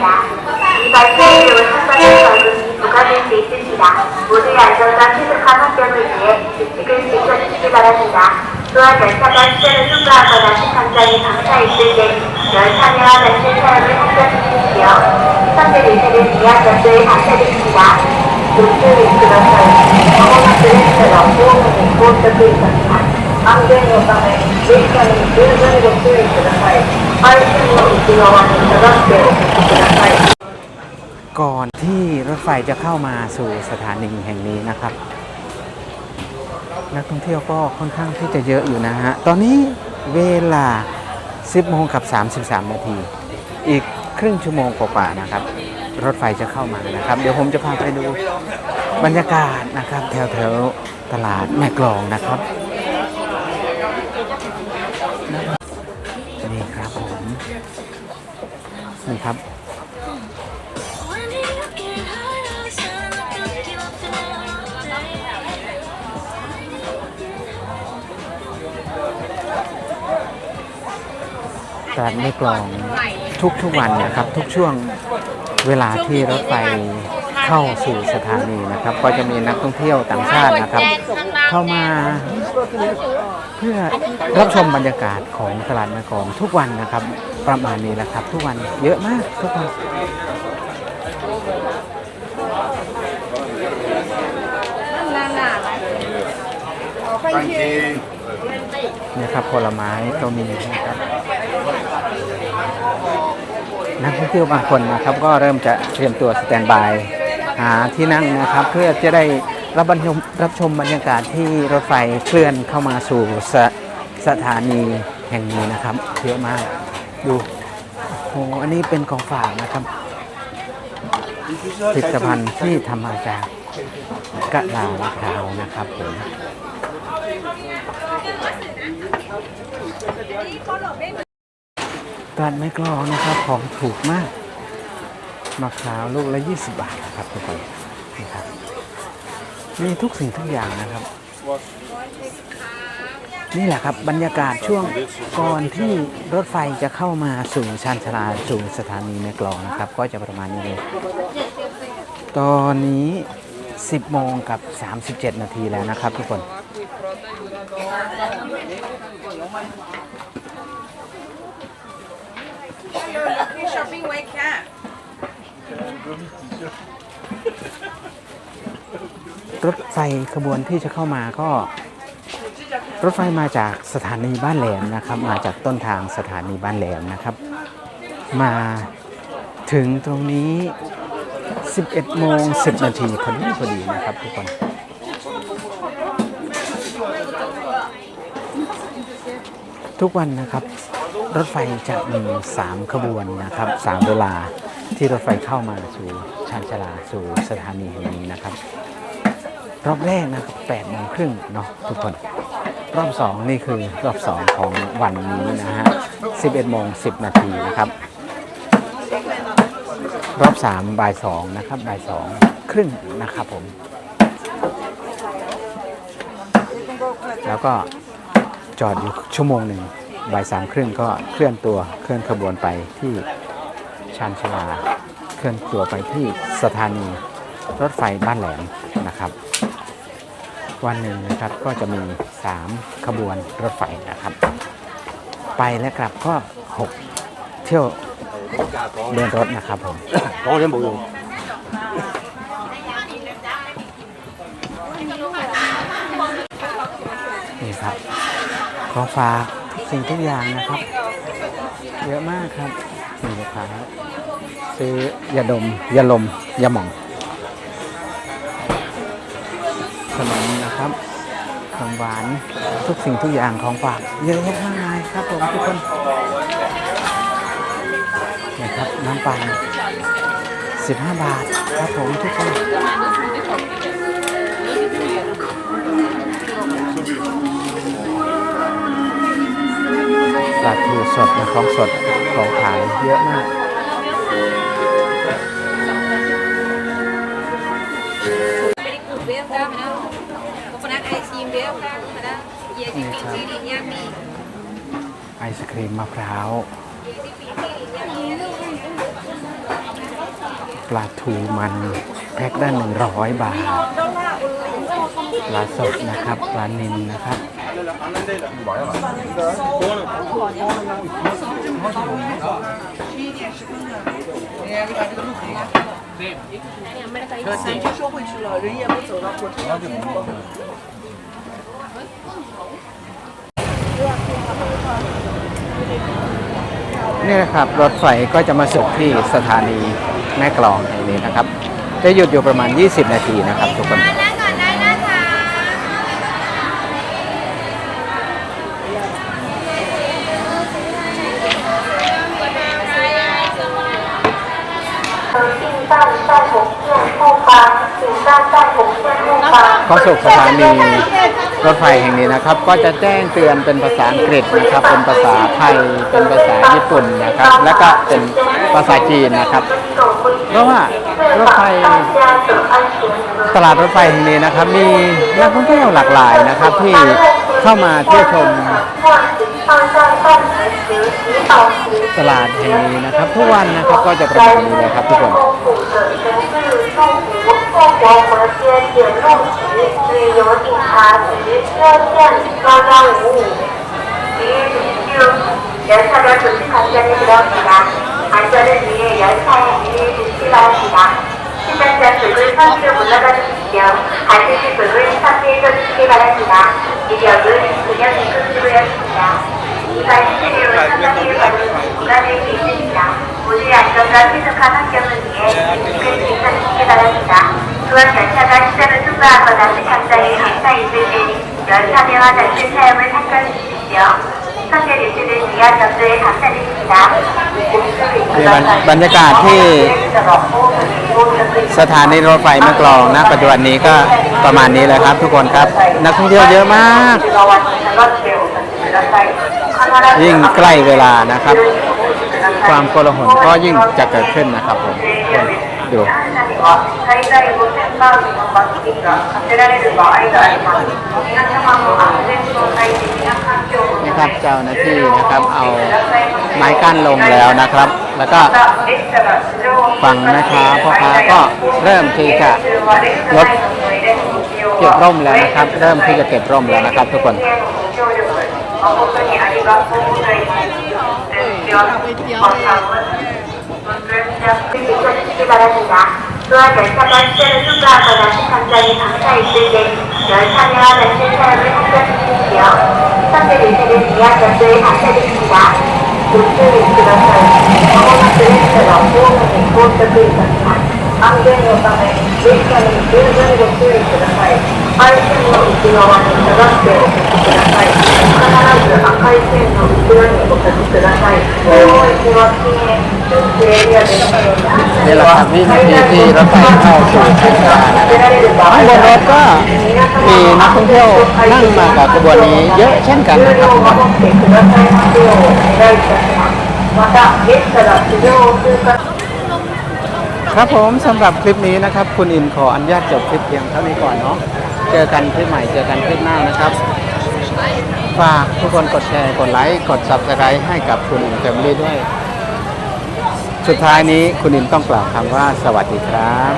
있습니다. 이 발표에 오신선의 벌금이 부과될 수 있습니다. 모두의 안전과 쾌적한 환경을 위해 규칙을 지켜주시기 바랍니다. 또한 열차가 시간을 통과하거나 시간장이 방사 있을 때 열차와 발표 사용을 참가주십시오. 시선들 의식을 위한 것을 감사드립니다. 노트를 이끌어서 어머니들을 들어가고 보호적이 있었습니다. 안경 요강을 일단은 늘은 목소리 들어가요. ก่อนที่รถไฟจะเข้ามาสู่สถานีแห่งนี้นะครับ นักท่องเที่ยวก็ค่อนข้างที่จะเยอะอยู่นะฮะ ตอนนี้เวลา 10โมงกับ 33 นาที อีกครึ่งชั่วโมงกว่าๆนะครับ รถไฟจะเข้ามานะครับ เดี๋ยวผมจะพาไปดูบรรยากาศนะครับ แถวแถวตลาดแม่กลองนะครับ นี่ครับ When you get higher, sun up you up to ตลาดแม่กลองทุกทุกวันนะครับ ทุกช่วงเวลาที่รถไฟเข้าสู่สถานีนะครับ ก็จะมีนักท่องเที่ยวต่างชาตินะครับ เข้ามาเพื่อรับชมบรรยากาศของตลาดแม่กลองทุกวันนะครับ ประมาณนี้แหละครับ ทุกวันเยอะมากทุกวันเนี่ยครับผลไม้ก็มีนะครับนักท่องเที่ยวบางคนนะครับ ก็เริ่มจะเตรียมตัวสแตนบายหาที่นั่งนะครับ เพื่อจะได้รับบรรยมรับชมบรรยากาศที่รถไฟเคลื่อนเข้ามาสู่สสถานีแห่งนี้นะครับเยอะมาก ดูโอ้โหอันนี้เป็นของฝากนะครับผลิตภัณฑ์ที่ทำมาจากกะลามะพร้าวนะครับผมตลาดไม้กลองนะครับของถูกมากมะพร้าวลูกละ 20 บาทนะครับทุกคนนี่ครับมีทุกสิ่งทุกอย่างนะครับ นี่แหละครับบรรยากาศช่วงก่อนที่รถไฟจะเข้ามาสู่ชานชาลาสู่สถานีแม่กลองนะครับ ก็จะประมาณนี้เลย ตอนนี้ 10โมงกับ 37 นาทีแล้วนะครับทุกคน shopping ไว้ค่รถไฟขบวนที่จะเข้ามาก็ รถไฟมาจากสถานีบ้านแหลมนะครับ มาจากต้นทางสถานีบ้านแหลมนะครับ มาถึงตรงนี้ 11โมง10 นาทีพอดีพอดีนะครับทุกคนทุกวันนะครับ รถไฟจะมี 3 ขบวนนะครับ 3 เวลาที่รถไฟเข้ามาสู่ชานชาลาสู่สถานีแห่งนี้นะครับ รอบแรกนะครับ8โมงครึ่งเนาะทุกคน รอบ2นี่คือรอบ2ของวันนี้นะฮะ 11โมง10 นาทีนะครับ รอบ3บ่าย2นะครับบ่าย2ครึ่งนะครับผม แล้วก็จอดอยู่ชั่วโมงหนึ่งบ่ายสามครึ่งก็เคลื่อนตัวเคลื่อนขบวนไปที่ชานชลา เคลื่อนตัวไปที่สถานีรถไฟบ้านแหลมนะครับ วันหนึ่งนะครับก็จะมี 3 ขบวนรถไฟนะครับ ไปและกลับก็ 6 เที่ยวเดินรถนะครับผมร้องเรียนบุญนี่ครับของฝากสิ่งทุกอย่างนะครับ เยอะมากครับนี่ลูกค้าซื้อยาดมยาลมยาหม่องขนมนะครับ ขนมหวานทุกสิ่งทุกอย่างของฝากเยอะแยะมากมายครับผมทุกคนนี่ครับน้ำปั่น15 บาทครับผมทุกคนปลาทูสดนะของสดของขายเยอะมากไม่ได้กลุ่มเไอศครีมมะพร้าว ปลาทูมันแพ็คด้านหนึ่งร้อยบาท ปลาสดนะครับ ปลานิลนะครับ可是，就说回， นี่นะครับ รถไฟก็จะมาสุงที่สถานีแม่กลองแห่งนี้นะครับ จะหยุดอยู่ประมาณ 20 นาทีนะครับทุกคนสิ่งตั้งใจผมเพียงผู้ฟัง เข้าสู่สถานีรถไฟแห่งนี้นะครับ ก็จะแจ้งเตือนเป็นภาษาอังกฤษนะครับ เป็นภาษาไทย เป็นภาษาญี่ปุ่นนะครับ และก็เป็นภาษาจีนนะครับ เพราะว่ารถไฟตลาดรถไฟแห่งนี้นะครับ มีนักท่องเที่ยวหลากหลายนะครับ ที่เข้ามาเที่ยวชมตลาดแห่งนี้นะครับ ทุกวันนะครับก็จะประมาณนี้เลยครับทุกคน 네, 벌스의 뒤에서 예수의 여인가지를 표현된 서정이 미일주시오 열차가 조직 안전을 들어옵니다. 안전을 위해 열차에 미리 주시기 바랍니다. 시작자 불을 선수로 올라가 주십시오. 반드시 불을 선수에서 주시기 바랍니다. 이력은 그냥 이끌수로였습니다. 이반 시대로 선정을 받은 구간에 계십니다. 모두의 안전과 쾌적한 환경을 위해 이끌 수 있어 주시기 바랍니다. 또한 열차가 시장을 통과하거나 승강장에 항상 있을 때 열차 대와 단체 사용을 삼가해 주십시오. 선제 뉴스를 위한 점수에 감사드립니다. นี่บรรบรรยากาศที่สถานีรถไฟแม่กลองนะปัจจุบันนี้ก็ประมาณนี้เลยครับ ทุกคนครับ นักท่องเที่ยวเยอะมาก ยิ่งใกล้เวลานะครับ ความโกลาหลก็ยิ่งจะเกิดขึ้นนะครับผม ดูนะครับเจ้าหน้าที่นะครับเอาไม้กั้นลงแล้วนะครับ แล้วก็ฟังนะคะพ่อค้าก็เริ่มที่จะลดเก็บร่มแล้วนะครับ เริ่มที่จะเก็บร่มแล้วนะครับ ทุกคนเอาพวเดี๋ยว 개최해주시기 바랍니다. 또한 열차가 시대를 통과하거나 당장의 강사 있을 때 열차와 관심 사람을 참가해주십시오. 시청자 인생을 위한 연도에 감사드립니다. 목소리 들어서 어머나 들으시더라 보험을 보험 듣고 안전히 오빠는 일단은 일본으로 수익 들어가요. 빨리 신고 들어와서 저장되어 있습니다. นี่แหละครับวิธีที่รถไฟเข้าสู่ทางการข้งบนรถก็มีนักท่องเที่ยวนั่งมากับขบวนนี้เยอะเช่นกันนะครับครับผมสำหรับคลิปนี้นะครับ คุณอินขออนุญาตจบคลิปเพียงเท่านี้ก่อนเนาะเจอกันคลิปใหม่เจอกันคลิปหน้านะครับ ฝากทุกคนกดแชร์กดไลค์กด subscribe ให้กับคุณอินแฟมิลี่ด้วย สุดท้ายนี้คุณอินต้องกล่าวคำว่าสวัสดีครับ